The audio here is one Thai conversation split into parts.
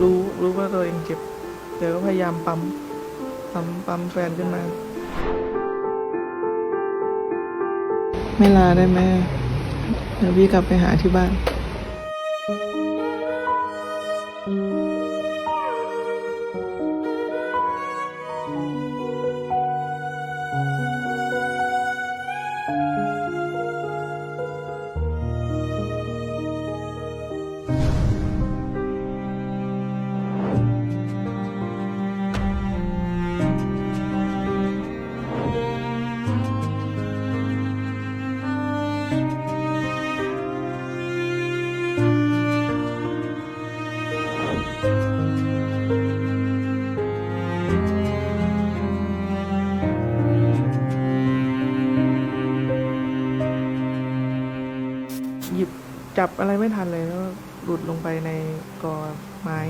รู้รู้ว่าตัวเองเจ็บแต่ก็พยายามปั๊มปั๊มปั๊มแฟนขึ้นมา ไม่ลาได้ไหมเดี๋ยวพี่กลับไปหาที่บ้าน หยิบจับอะไรไม่ทันเลยแล้วหลุดลงไปในกอไม้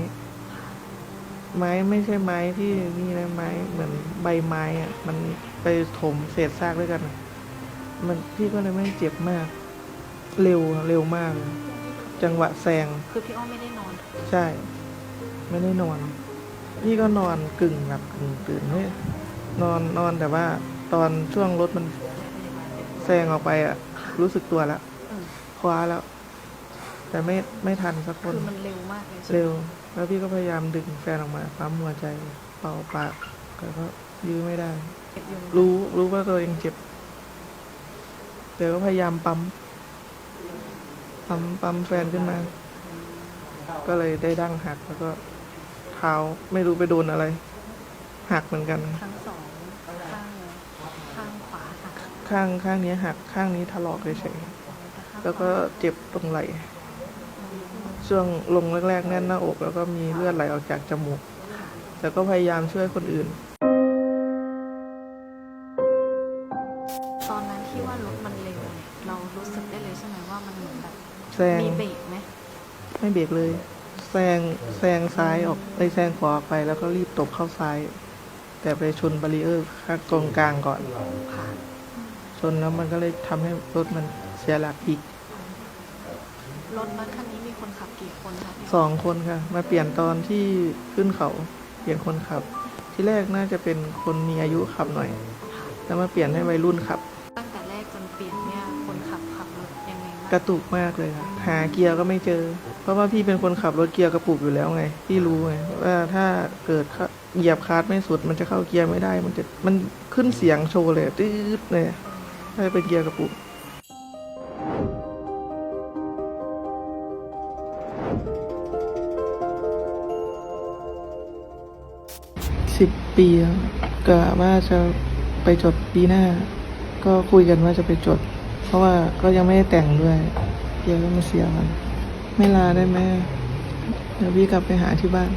ไม้ไม่ใช่ไม้ที่นี่นะไม้เหมือนใบไม้อะมันไปถมเศษซากด้วยกันอะมันพี่ก็เลยไม่เจ็บมาก เร็วอะเร็วมากเลยจังหวะแซงคือพี่อ้อมไม่ได้นอน ใช่ ไม่ได้นอน พี่ก็นอนกึ่งหลับกึ่งตื่นไม่นอนนอนแต่ว่าตอนช่วงรถมันแซงออกไปอะรู้สึกตัวแล้วอืม คว้าแล้ว แต่ไม่ไม่ทันสักคน คือมันเร็วมากเลยใช่ไหมเร็ว แล้วพี่ก็พยายามดึงแฟนออกมาปั๊มหัวใจเป่าปากแต่ก็ยื้อไม่ได้ เจ็บอยู่รู้รู้ว่าตัวเองเจ็บ แต่ก็พยายามปั๊ม ปั๊มปั๊มแฟนขึ้นมา ก็เลยได้ดั้งหักแล้วก็เท้าไม่รู้ไปโดนอะไร หักเหมือนกัน ทั้งสองข้างข้างขวาหักข้างข้างนี้หักข้างนี้ถลอกเฉยๆ แล้วก็เจ็บตรงไหล่ช่วงลงแรกๆ แน่นหน้าอก แล้วก็มีเลือดไหลออกจากจมูก แต่ก็พยายามช่วยคนอื่น ตอนนั้นที่ว่ารถมันเร็วเนี่ยเรารู้สึกได้เลยใช่ไหมว่ามันเหมือนแบบแซง มีเบรกไหมไม่เบรกเลย แซงแซงซ้ายออกไปแซงขวาออกไป แล้วก็รีบตบเข้าซ้าย แต่ไปชนบารีเออร์ข้างตรงกลางก่อน ค่ะ ชนแล้วมันก็เลยทำให้รถมัน เสียหลักอีก รถบัสคันนี้มีคนขับกี่คนคะพี่สองคนค่ะ มาเปลี่ยนตอนที่ขึ้นเขาเปลี่ยนคนขับ ที่แรกน่าจะเป็นคนมีอายุขับหน่อย แล้วมาเปลี่ยนให้วัยรุ่นขับ ตั้งแต่แรกจนเปลี่ยนเนี่ยคนขับขับรถยังไงบ้างกระตุกมากเลยค่ะ หาเกียร์ก็ไม่เจอ เพราะว่าพี่เป็นคนขับรถเกียร์กระปุกอยู่แล้วไง พี่รู้ไงว่าถ้าเกิดเข้าเหยียบคลัดไม่สุด มันจะเข้าเกียร์ไม่ได้ มันจะมันขึ้นเสียงโชว์เลยตืดเลยถ้าเป็นเกียร์กระปุก สิบปีกะว่าจะไปจดปีหน้า ก็คุยกันว่าจะไปจด เพราะว่าก็ยังไม่ได้แต่งด้วยเดี๋ยวก็มาเสียมันไม่ลาได้ไหมเดี๋ยวพี่กลับไปหาที่บ้าน